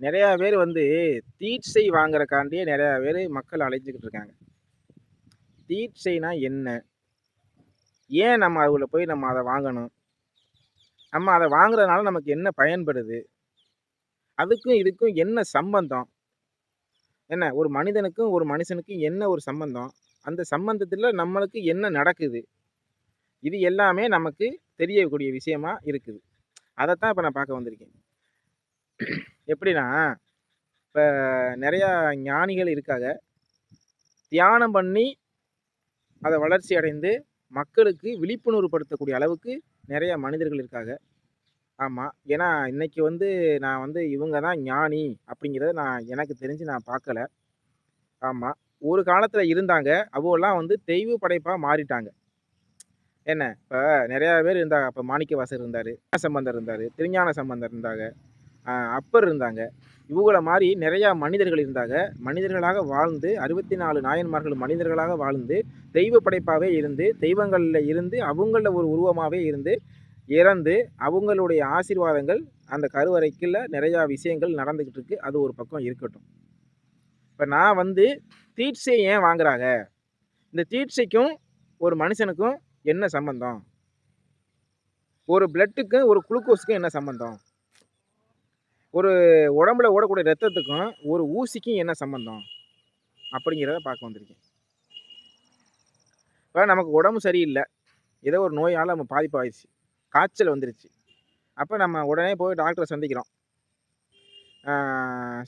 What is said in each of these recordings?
நிறையா பேர் வந்து தீட்சை வாங்குறக்காண்டியே நிறையா பேர் மக்கள் அலைஞ்சிக்கிட்டு இருக்காங்க. தீட்சைனா என்ன? ஏன் நம்ம அவங்கள போய் நம்ம அதை வாங்கணும்? நம்ம அதை வாங்குறதுனால நமக்கு என்ன பயன்படுது? அதுக்கும் இதுக்கும் என்ன சம்பந்தம்? என்ன ஒரு மனிதனுக்கும் ஒரு மனுஷனுக்கும் என்ன ஒரு சம்பந்தம்? அந்த சம்பந்தத்தில் நம்மளுக்கு என்ன நடக்குது? இது எல்லாமே நமக்கு தெரியக்கூடிய விஷயமா இருக்குது. அதைத்தான் இப்போ நான் பார்க்க வந்திருக்கேன். எப்படின்னா இப்போ நிறையா ஞானிகள் இருக்காங்க. தியானம் பண்ணி அதை வளர்ச்சி அடைந்து மக்களுக்கு விழிப்புணர்வுபடுத்தக்கூடிய அளவுக்கு நிறைய மனிதர்கள் இருக்காங்க. ஆமாம் ஏன்னா இன்றைக்கி வந்து நான் வந்து இவங்க தான் ஞானி அப்படிங்கிறத நான் எனக்கு தெரிஞ்சு நான் பார்க்கல. ஆமாம் ஒரு காலத்தில் இருந்தாங்க. அவங்கெல்லாம் வந்து தெய்வ படைப்பாக மாறிட்டாங்க. என்ன? இப்போ நிறையா பேர் இருந்தாங்க. அப்போ மாணிக்க வாசர் இருந்தார் சம்பந்தர் இருந்தார். திருஞான சம்பந்தர் இருந்தாங்க. அப்பர் இருந்தாங்க. இவங்கள மாதிரி நிறையா மனிதர்கள் இருந்தாங்க. மனிதர்களாக வாழ்ந்து அறுபத்தி நாலு நாயன்மார்கள் மனிதர்களாக வாழ்ந்து தெய்வ படைப்பாகவே இருந்து தெய்வங்களில் இருந்து அவங்கள ஒரு உருவமாகவே இருந்து இறந்து அவங்களுடைய ஆசீர்வாதங்கள் அந்த கருவறைக்குள்ள நிறையா விஷயங்கள் நடந்துக்கிட்டு இருக்கு. அது ஒரு பக்கம் இருக்கட்டும். இப்போ நான் வந்து தீட்சை ஏன் வாங்குறாங்க? இந்த தீட்சைக்கும் ஒரு மனுஷனுக்கும் என்ன சம்பந்தம்? ஒரு பிளட்டுக்கும் ஒரு குளுக்கோஸுக்கும் என்ன சம்பந்தம்? ஒரு உடம்புல ஓடக்கூடிய ரத்தத்துக்கும் ஒரு ஊசிக்கும் என்ன சம்பந்தம்? அப்படிங்கிறத பார்க்க வந்திருக்கேன். இப்போ நமக்கு உடம்பு சரியில்லை. ஏதோ ஒரு நோயால் நம்ம பாதிப்பாயிடுச்சு. காய்ச்சல் வந்துருச்சு. அப்போ நம்ம உடனே போய் டாக்டரை சந்திக்கிறோம்.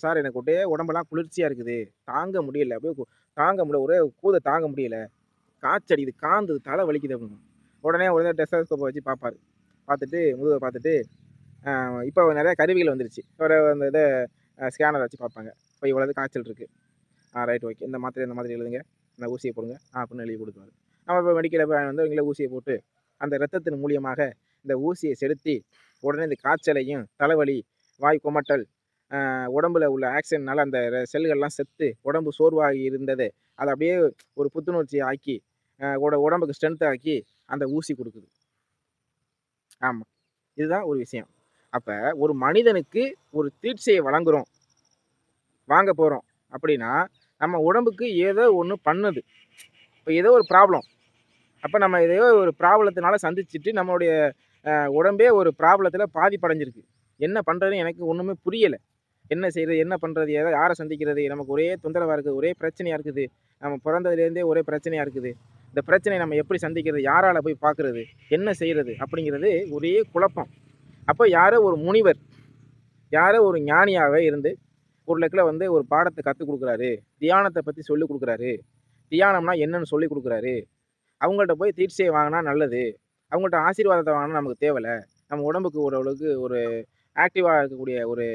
சார் எனக்கு ஒரே உடம்பெல்லாம் குளிர்ச்சியாக இருக்குது. தாங்க முடியல. அப்படியே தாங்க முடியல. ஒரே கூதை தாங்க முடியல. காய்ச்சடிக்குது காந்தது தலை வலிக்குது அப்படின்னு. உடனே உடனே டெஸ்டாஸ்கோப்பை வச்சு பார்ப்பாரு. பார்த்துட்டு முதுகை பார்த்துட்டு இப்போ நிறையா கருவிகள் வந்துருச்சு. ஒரு அந்த இதை ஸ்கேனர் வச்சு பார்ப்பாங்க. இப்போ இவ்வளோது காய்ச்சல் இருக்குது ஆ ரைட் ஓகே இந்த மாத்திரை இந்த மாதிரி எழுதுங்க. இந்த ஊசியை போடுங்க. அப்படின்னு எழுதி கொடுப்பாரு நம்ம இப்போ மெடிக்கலில் போய் வந்து இவங்களே ஊசியை போட்டு அந்த ரத்தத்தின் மூலியமாக இந்த ஊசியை செலுத்தி உடனே இந்த காய்ச்சலையும் தலைவலி வாய் குமட்டல் உடம்புல உள்ள ஆக்சிடென்ட்னால அந்த செல்கள்லாம் செத்து உடம்பு சோர்வாகி இருந்தது அதை அப்படியே ஒரு புத்துணர்ச்சி ஆக்கி உட உடம்புக்கு ஸ்ட்ரென்த் ஆக்கி அந்த ஊசி கொடுக்குது. ஆமாம் இதுதான் ஒரு விஷயம். அப்போ ஒரு மனிதனுக்கு ஒரு தீட்சையை வழங்குகிறோம் வாங்க போகிறோம் அப்படின்னா நம்ம உடம்புக்கு ஏதோ ஒன்று பண்ணுது. இப்போ ஏதோ ஒரு ப்ராப்ளம் அப்போ நம்ம ஏதோ ஒரு ப்ராப்ளத்தினால சந்திச்சுட்டு நம்மளுடைய உடம்பே ஒரு ப்ராப்ளத்தில் பாதிப்படைஞ்சிருக்கு. என்ன பண்ணுறதுன்னு எனக்கு ஒன்றுமே புரியலை. என்ன செய்கிறது என்ன பண்ணுறது எதை யாரை சந்திக்கிறது? நமக்கு ஒரே தொந்தரவாக இருக்குது ஒரே பிரச்சனையாக இருக்குது. நம்ம பிறந்ததுலேருந்தே ஒரே பிரச்சனையாக இருக்குது. இந்த பிரச்சனையை நம்ம எப்படி சந்திக்கிறது? யாரால் போய் பார்க்குறது? என்ன செய்கிறது அப்படிங்கிறது ஒரே குழப்பம். அப்போ யாரோ ஒரு முனிவர் யாரோ ஒரு ஞானியாகவே இருந்து ஒரு லெக்கில் வந்து ஒரு பாடத்தை கற்றுக் கொடுக்குறாரு தியானத்தை பற்றி சொல்லிக் கொடுக்குறாரு. தியானம்னா என்னன்னு சொல்லி கொடுக்குறாரு. அவங்கள்ட்ட போய் தீட்சையை வாங்கினா நல்லது. அவங்கள்ட்ட ஆசீர்வாதத்தை வாங்கினா நமக்கு தேவையில்லை நம்ம உடம்புக்கு ஓரளவுக்கு ஒரு ஆக்டிவாக இருக்கக்கூடிய ஒரு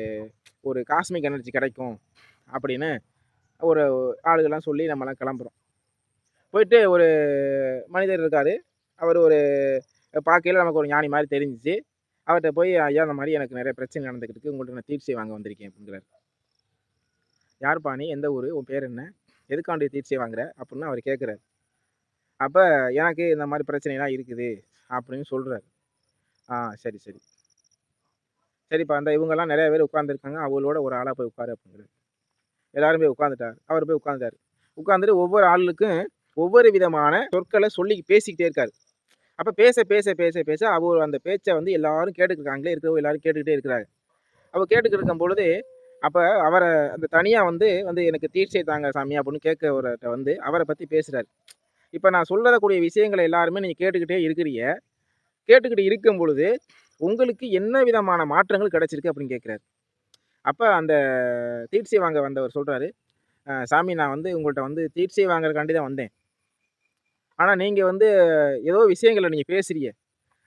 ஒரு காஸ்மிக் எனர்ஜி கிடைக்கும் அப்படின்னு ஒரு ஆளுகள்லாம் சொல்லி நம்மலாம் கிளம்புறோம். போயிட்டு ஒரு மனிதர் இருக்கார். அவர் ஒரு பார்க்கையில் நமக்கு ஒரு ஞானி மாதிரி தெரிஞ்சிச்சு. அவர்கிட்ட போய் ஐயா அந்த மாதிரி எனக்கு நிறைய பிரச்சனை நடந்துக்கிட்டு உங்கள்கிட்ட நான் தீட்சை வாங்க வந்திருக்கேன் அப்படிங்கிறார். யாருப்பா நீ? எந்த ஊர்? உன் பேர் என்ன? எதுக்காண்டி தீட்சை வாங்குற? அப்படின்னு அவர் கேட்குறாரு அப்போ எனக்கு இந்த மாதிரி பிரச்சனைலாம் இருக்குது அப்படின்னு சொல்கிறாரு ஆ சரி சரி. சரிப்பா அந்த இவங்கெல்லாம் நிறைய பேர் உட்காந்துருக்காங்க அவங்களோட ஒரு ஆளாக போய் உட்காரு அப்படிங்கிறார். எல்லாரும் போய் உட்காந்துட்டார் அவர் போய் உட்காந்துட்டார் உட்காந்துட்டு ஒவ்வொரு ஆளுக்கும் ஒவ்வொரு விதமான சொற்களை சொல்லி பேசிக்கிட்டே இருக்காரு. அப்போ பேச பேச பேச பேச அவர் அந்த பேச்சை வந்து எல்லாரும் கேட்டுக்கிறாங்களே இருக்கிறவங்க எல்லாரும் கேட்டுக்கிட்டே இருக்கிறாங்க. அப்போ கேட்டுக்கிட்டு இருக்கும் பொழுது அப்போ அவரை அந்த தனியாக வந்து வந்து எனக்கு தீட்சை தாங்க சாமி அப்படின்னு கேட்கவர்கிட்ட வந்து அவரை பற்றி பேசுகிறாரு இப்போ நான் சொல்லக்கூடிய விஷயங்களை எல்லாருமே நீங்கள் கேட்டுக்கிட்டே இருக்கிறீங்க. கேட்டுக்கிட்டு இருக்கும் பொழுது உங்களுக்கு என்ன விதமான மாற்றங்கள் கிடச்சிருக்கு அப்படின்னு கேட்குறாரு. அப்போ அந்த தீட்சை வாங்க வந்தவர் சொல்கிறாரு சாமி நான் வந்து உங்கள்கிட்ட வந்து தீட்சை வாங்குறதுக்காண்டி தான் வந்தேன். ஆனால் நீங்கள் வந்து ஏதோ விஷயங்களை நீங்கள் பேசுகிறீங்க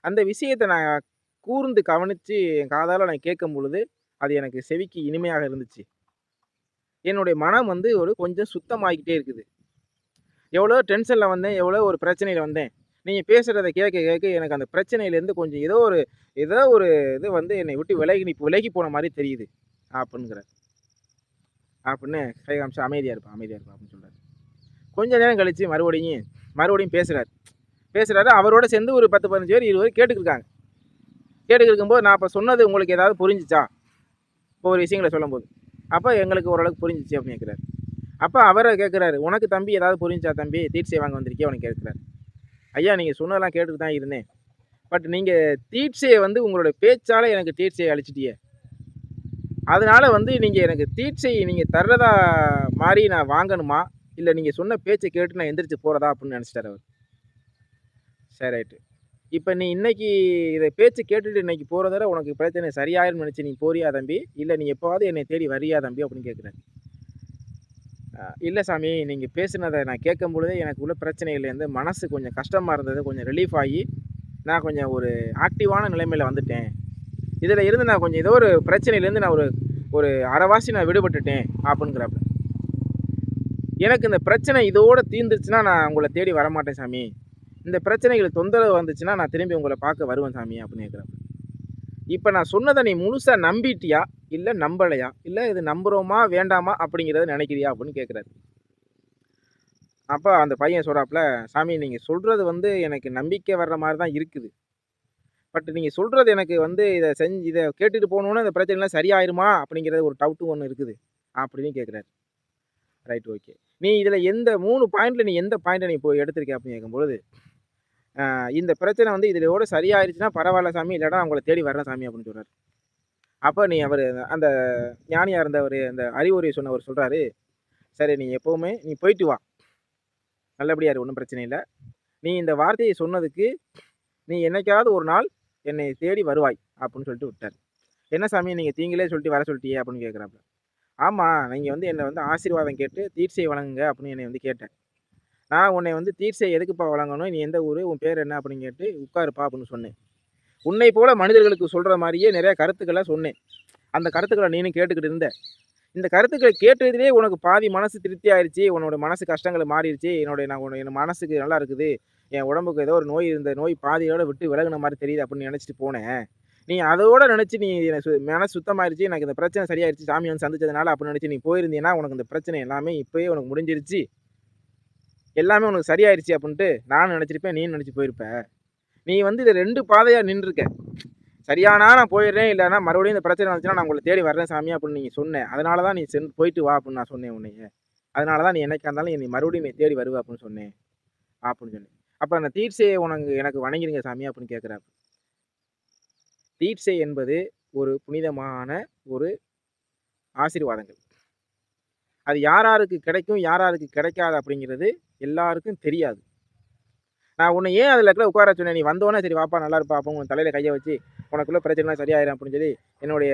அந்த விஷயத்தை நான் கூர்ந்து கவனித்து என் காதால் நான் கேட்கும் பொழுது அது எனக்கு செவிக்கு இனிமையாக இருந்துச்சு. என்னுடைய மனம் வந்து ஒரு கொஞ்சம் சுத்தமாகிக்கிட்டே இருக்குது. எவ்வளோ டென்ஷனில் வந்தேன் எவ்வளோ ஒரு பிரச்சனையில் வந்தேன். நீங்கள் பேசுகிறத கேட்க கேட்க எனக்கு அந்த பிரச்சனையிலேருந்து கொஞ்சம் ஏதோ ஒரு ஏதோ ஒரு இது வந்து என்னை விட்டு விலகி நீ விலகி போன மாதிரி தெரியுது. அப்படிங்கிற அப்படின்னு கை காமிச்சு அமைதியாக இருப்பா அமைதியாக இருப்பேன் அப்படின்னு சொல்கிறார் கொஞ்ச நேரம் கழித்து மறுபடியும் மறுபடியும் பேசுகிறார் பேசுகிறாரு அவரோட சேர்ந்து ஒரு பத்து பதினஞ்சு பேர் இருபது கேட்டுக்கிருக்காங்க. கேட்டுக்கிட்டு இருக்கும்போது நான் இப்போ சொன்னது உங்களுக்கு ஏதாவது புரிஞ்சிச்சா? இப்போ ஒரு விஷயங்கள சொல்லும்போது. அப்போ எங்களுக்கு ஓரளவுக்கு புரிஞ்சிச்சு அப்படின்னு கேட்குறாரு அப்போ அவரை கேட்குறாரு உனக்கு தம்பி ஏதாவது புரிஞ்சா தம்பி? தீட்சை வாங்க வந்திருக்கே அவனுக்கு கேட்குறாரு ஐயா நீங்கள் சொன்னதெல்லாம் கேட்டுட்டு தான் இருந்தேன். பட் நீங்கள் தீட்சையை வந்து உங்களோட பேச்சால் எனக்கு தீட்சையை அழிச்சிட்டியே. அதனால் வந்து நீங்கள் எனக்கு தீட்சை நீங்கள் தர்றதா மாதிரி நான் வாங்கணுமா? இல்லை நீங்கள் சொன்ன பேச்சை கேட்டு நான் எந்திரிச்சு போகிறதா அப்படின்னு நினச்சிட்டார் அவர். சரி ரைட்டு. இப்போ நீ இன்னைக்கு இதை பேச்சு கேட்டுட்டு இன்னைக்கு போகிறதால உனக்கு பிரச்சனை சரியாயிரும்னு நினச்சி நீ போறியா தம்பி? இல்லை நீ எப்போவாவது என்னை தேடி வரியா தம்பி அப்படின்னு கேட்குறாரு இல்லை சாமி நீங்கள் பேசுனதை நான் கேட்கும் பொழுதே எனக்கு உள்ள பிரச்சனைகள்லேருந்து மனசு கொஞ்சம் கஷ்டமாக இருந்தது கொஞ்சம் ரிலீஃப் ஆகி நான் கொஞ்சம் ஒரு ஆக்டிவான நிலைமையில் வந்துட்டேன். இதில் இருந்து நான் கொஞ்சம் ஏதோ ஒரு பிரச்சனையிலேருந்து நான் ஒரு ஒரு அரைவாசி நான் விடுபட்டுட்டேன் அப்படிங்கிறப்ப எனக்கு இந்த பிரச்சனை இதோட தீர்ந்துருச்சுன்னா நான் உங்களை தேடி வரமாட்டேன் சாமி. இந்த பிரச்சனைகள் தொந்தரவு வந்துச்சுன்னா நான் திரும்பி உங்களை பார்க்க வருவேன் சாமி அப்படின்னு கேட்குறேன் இப்போ நான் சொன்னதை நீ முழுசாக நம்பிட்டியா? இல்லை நம்பலையா? இல்லை இது நம்புகிறோமா வேண்டாமா அப்படிங்கிறத நினைக்கிறியா அப்படின்னு கேட்குறாரு. அப்போ அந்த பையன் சொல்கிறாப்புல சாமி நீங்கள் சொல்கிறது வந்து எனக்கு நம்பிக்கை வர்ற மாதிரி தான் இருக்குது. பட் நீங்கள் சொல்கிறது எனக்கு வந்து இதை செஞ்சு இதை கேட்டுட்டு போகணுன்னு இந்த பிரச்சனைலாம் சரியாயிருமா? அப்படிங்கிறது ஒரு டவுட்டு ஒன்று இருக்குது. அப்படின்னு கேட்குறாரு. Right okay. நீ இதில் எந்த மூணு பாயிண்டில் நீ எந்த பாயிண்ட்டை நீ போய் எடுத்திருக்க அப்படின்னு கேட்கும்பொழுது இந்த பிரச்சனை வந்து இதோட சரியாயிருச்சுன்னா பரவாயில்ல சாமி இல்லைனா உங்களை தேடி வர்றேன் சாமி அப்படின்னு சொல்கிறார் அப்போ நீ அவர் அந்த ஞானியாக இருந்தவர் அந்த அறிவுரை சொன்னவர் சொல்கிறாரு சரி நீ எப்போவுமே நீ போயிட்டு வா. நல்லபடியா இரு ஒன்றும் பிரச்சனை இல்லை. நீ இந்த வார்த்தையை சொன்னதுக்கு நீ என்னைக்காவது ஒரு நாள் என்னை தேடி வருவாய் அப்படின்னு சொல்லிட்டு விட்டார். என்ன சாமி நீங்கள் தீங்களே சொல்லிட்டு வர சொல்லிட்டியே அப்படின்னு கேட்குறாப்புல. ஆமாம் நீங்கள் வந்து என்னை வந்து ஆசீர்வாதம் கேட்டு தீட்சை வழங்குங்க அப்படின்னு என்னை வந்து கேட்டேன். நான் உன்னை வந்து தீட்சை எதுக்குப்பா வழங்கணும்? நீ எந்த ஊர்? உன் பேர் என்ன? அப்படின்னு கேட்டு உட்காருப்பா அப்படின்னு சொன்னேன். உன்னை போல மனிதர்களுக்கு சொல்கிற மாதிரியே நிறைய கருத்துக்களை சொன்னேன். அந்த கருத்துக்களை நீனும் கேட்டுக்கிட்டு இருந்த. இந்த கருத்துக்களை கேட்டதுலேயே உனக்கு பாதி மனசு திருப்தி ஆயிடுச்சு உன்னோட மனசு கஷ்டங்கள் மாறிடுச்சு என்னோட நான் உன்னை- என் மனசுக்கு நல்லா இருக்குது என் உடம்புக்கு ஏதோ ஒரு நோய் இருந்த நோய் பாதியோட விட்டு விலகுன மாதிரி தெரியுது அப்படின்னு நினச்சிட்டு போனேன். நீ அதோட நினச்சி நீ எனக்கு சு- மனசு சுத்தமாயிருச்சு எனக்கு இந்த பிரச்சனை சரியாயிருச்சு சாமி வந்து சந்திச்சதுனால அப்படின்னு நினச்சி நீ போயிருந்தீங்கன்னா உனக்கு இந்த பிரச்சனை எல்லாமே இப்போயே உனக்கு முடிஞ்சிருச்சு. எல்லாமே உனக்கு சரியாயிருச்சு அப்படின்ட்டு நானும் நினச்சிருப்பேன் நீ நினச்சி போயிருப்ப. நீ வந்து இதை ரெண்டு பாதையாக நின்றுருக்க. சரியானா நான் போயிடுறேன் இல்லைன்னா மறுபடியும் இந்த பிரச்சனை வந்துச்சுன்னா நான் உங்களை தேடி வர்றேன் சாமி அப்படின்னு நீங்கள் சொன்னேன் அதனால தான் நீ சென் போயிட்டு வா அப்படின்னு நான் சொன்னேன் உன்னைய. அதனால தான் நீ என்னைக்கா இருந்தாலும் நீ மறுபடியும் நீ தேடி வருவ அப்படின்னு சொன்னேன். அப்படின்னு சொன்னேன். அப்போ அந்த தீட்சையை உனக்கு எனக்கு வணங்கிருங்க சாமி அப்படின்னு கேட்குறாப்பு தீட்சை என்பது ஒரு புனிதமான ஒரு ஆசீர்வாதங்கள். அது யார் யாருக்கு கிடைக்கும் யார் யாருக்கு கிடைக்காது அப்படிங்கிறது எல்லாருக்கும் தெரியாது. நான் உன்னை ஏன் அதில் இருக்கிற உட்கார சொன்னேன்? நீ வந்தோடனே சரி வாப்பா நல்லா இருப்பா அப்போ உன் தலையில் கையை வச்சு உனக்குள்ள பிரச்சனைலாம் சரியாயிரும் அப்படின்னு சொல்லி என்னுடைய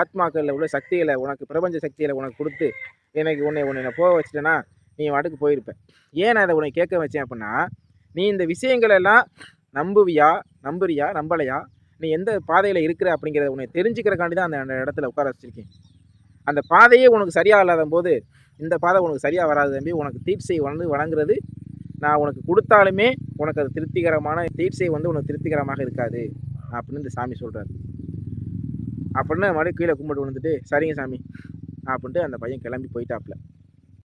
ஆத்மாக்களில் உள்ள சக்திகளை உனக்கு பிரபஞ்ச சக்திகளை உனக்கு கொடுத்து எனக்கு உன்னை உன்னை போக வச்சுட்டேன்னா நீ வாட்டுக்கு போயிருப்பேன் ஏன் நான் அதை உன்னை கேட்க வச்சேன் அப்படின்னா நீ இந்த விஷயங்களெல்லாம் நம்புவியா நம்புறியா நம்பலையா? நீ எந்த பாதையில் இருக்கிற அப்படிங்கிறத உன்னை தெரிஞ்சுக்கிறக்காண்டி தான் அந்த அந்த இடத்துல உட்கார வச்சிருக்கேன். அந்த பாதையே உனக்கு சரியாக இல்லாத போது இந்த பாதை உனக்கு சரியாக வராது தம்பி. உனக்கு தீட்சை வந்து வழங்குறது நான் உனக்கு கொடுத்தாலுமே உனக்கு அது திருப்திகரமான தீட்சை வந்து உனக்கு திருப்திகரமாக இருக்காது அப்படின்னு இந்த சாமி சொல்கிறாரு அப்படின்னு மறுபடியும் கீழே கும்பிட்டு விழுந்துட்டு சரிங்க சாமி அப்படின்ட்டு அந்த பையன் கிளம்பி போயிட்டாப்புல.